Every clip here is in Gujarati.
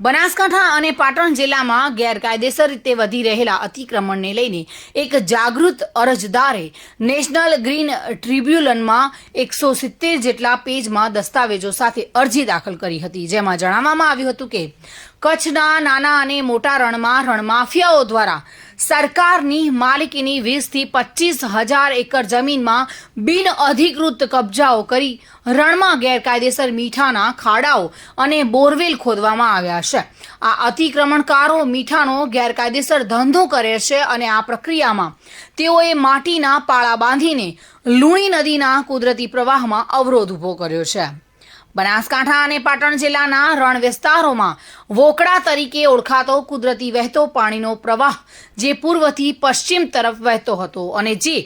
બનાસકાંઠા અને પાટણ જિલ્લામાં ગેરકાયદેસર રીતે વધી રહેલા અતિક્રમણને લઈને એક જાગૃત અરજદારે નેશનલ ગ્રીન ટ્રિબ્યુનલમાં એકસો સિત્તેર જેટલા પેજમાં દસ્તાવેજો સાથે અરજી દાખલ કરી હતી. જેમાં જણાવવામાં આવ્યું હતું કે, કચ્છના નાના અને મોટા રણમાં રણમાફિયાઓ દ્વારા સરકારની માલિકીની વીસથી પચીસ હજાર એકર જમીનમાં બિન અધિકૃત કબજાઓ કરી રણમાં ગેરકાયદેસર મીઠાના ખાડાઓ અને બોરવેલ ખોદવામાં આવ્યા છે. આ અતિક્રમણકારો મીઠાનો ગેરકાયદેસર ધંધો કરે છે અને આ પ્રક્રિયામાં તેઓએ માટીના પાળા બાંધીને લુણી નદીના કુદરતી પ્રવાહમાં અવરોધ ઊભો કર્યો છે. બનાસકાંઠા અને પાટણ જિલ્લાના રણ વિસ્તારોમાં વોકડા તરીકે ઓળખાતો કુદરતી વહેતો પાણીનો પ્રવાહ, જે પૂર્વથી પશ્ચિમ તરફ વહેતો હતો અને જે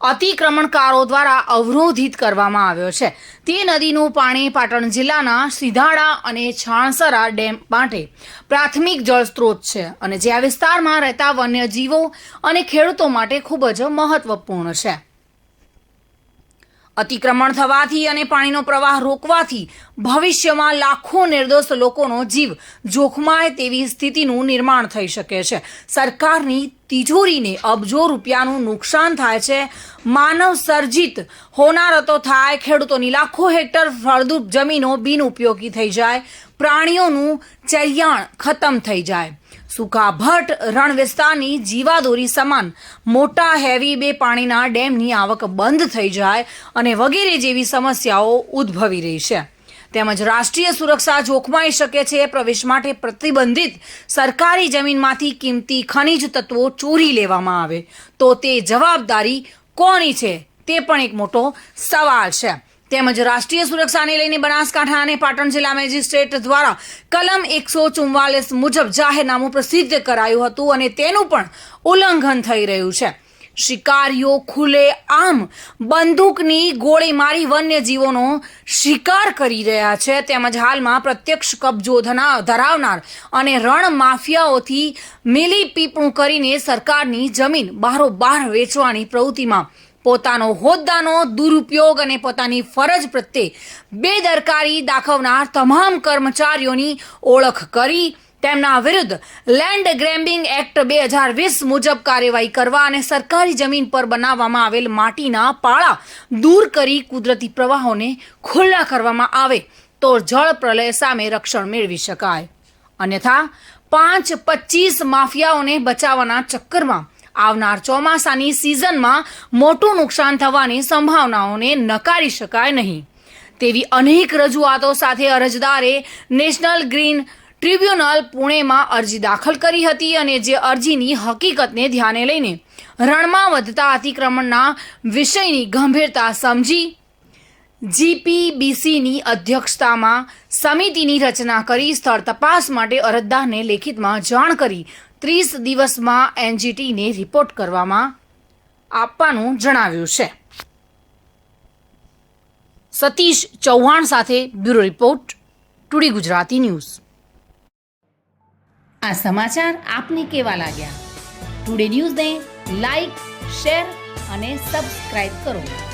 અતિક્રમણકારો દ્વારા અવરોધિત કરવામાં આવ્યો છે. તે નદીનું પાણી પાટણ જિલ્લાના સિધાડા અને છાણસરા ડેમ માટે પ્રાથમિક જળ સ્ત્રોત છે અને જે આ વિસ્તારમાં રહેતા વન્યજીવો અને ખેડૂતો માટે ખૂબ જ મહત્વપૂર્ણ છે. અતિક્રમણ થવાથી અને પાણીનો પ્રવાહ રોકવાથી ભવિષ્યમાં લાખો નિર્દોષ લોકોનો જીવ જોખમાય તેવી સ્થિતિનું નિર્માણ થઈ શકે છે. સરકારની તિજોરીને અબજો રૂપિયાનું નુકસાન થાય છે. માનવ સર્જિત હોનારતો થાય, ખેડૂતોની લાખો હેક્ટર ફળદ્રુપ જમીનો બિનઉપયોગી થઈ જાય, પ્રાણીઓનું ચરિયાણ ખતમ થઈ જાય. સુકા ભટ્ટ રણ વિસ્તારની જીવાદોરી સમાન મોટા હેવી બે પાણીના ડેમની આવક બંધ થઈ જાય અને વગેરે જેવી સમસ્યાઓ ઉદ્ભવી રહી છે. તેમજ રાષ્ટ્રીય સુરક્ષા જોખમાઈ શકે છે, પ્રવેશ માટે પ્રતિબંધિત સરકારી જમીનમાંથી કિંમતી ખનિજ તત્વો ચોરી લેવામાં આવે. તો તે જવાબદારી કોની છે? તે પણ એક મોટો સવાલ છે. તેમજ રાષ્ટ્રીય સુરક્ષાને લઈને બનાસકાંઠા અને પાટણ જિલ્લા મેજિસ્ટ્રેટ દ્વારા કલમ એકસો ચુમ્વાલીસ મુજબ જાહેરનામું પ્રસિદ્ધ કરાયું હતું અને તેનું પણ ઉલ્લંઘન થઈ રહ્યું છે. શિકારીઓ ખુલ્લે આમ બંદૂકની ગોળી મારી વન્યજીવોનો શિકાર કરી રહ્યા છે. તેમજ હાલમાં પ્રત્યક્ષ કબજો ધરાવનાર અને રણ માફિયાઓથી મિલી પીપણું કરીને સરકારની જમીન બારોબાર વેચવાની પ્રવૃત્તિમાં પોતાનો હોદ્દાનો દુરુપયોગ અને પોતાની ફરજ પ્રત્યે બેદરકારી દાખવનાર તમામ કર્મચારીઓની ઓળખ કરી, તેમના વિરુદ્ધ લેન્ડ ગ્રેમ્બિંગ એક્ટ બે હજાર વીસ મુજબ કાર્યવાહી કરવા અને સરકારી જમીન પર બનાવવામાં આવેલ માટીના પાળા દૂર કરી કુદરતી પ્રવાહોને ખુલ્લા કરવામાં આવે તો જળ પ્રલય સામે રક્ષણ મેળવી શકાય. અન્યથા, પાંચ પચીસ માફિયાઓને બચાવવાના ચક્કરમાં આવનાર ચોમાસાની સિઝનમાં મોટું નુકસાન થવાની સંભાવનાઓને નકારી શકાય નહીં. તેવી અનેક રજૂઆતો સાથે અરજદારે નેશનલ ગ્રીન ટ્રિબ્યુનલ પુણેમાં અરજી દાખલ કરી હતી અને જે અરજીની હકીકતને ધ્યાને લઈને રણમાં વધતા અતિક્રમણના વિષયની ગંભીરતા સમજી જીપીબીસીની અધ્યક્ષતામાં સમિતિની રચના કરી સ્થળ તપાસ માટે અરજદારને લેખિતમાં જાણ કરી ત્રીસ દિવસમાં એનજીટીને રિપોર્ટ કરવામાં આપવાનું જણાવ્યું છે. સતીશ ચૌહાણ સાથે bureau report, today Gujarati news. આ સમાચાર આપને કેવા લાગ્યા? ટુડે ન્યૂઝને લાઈક, શેર અને સબસ્ક્રાઇબ કરો.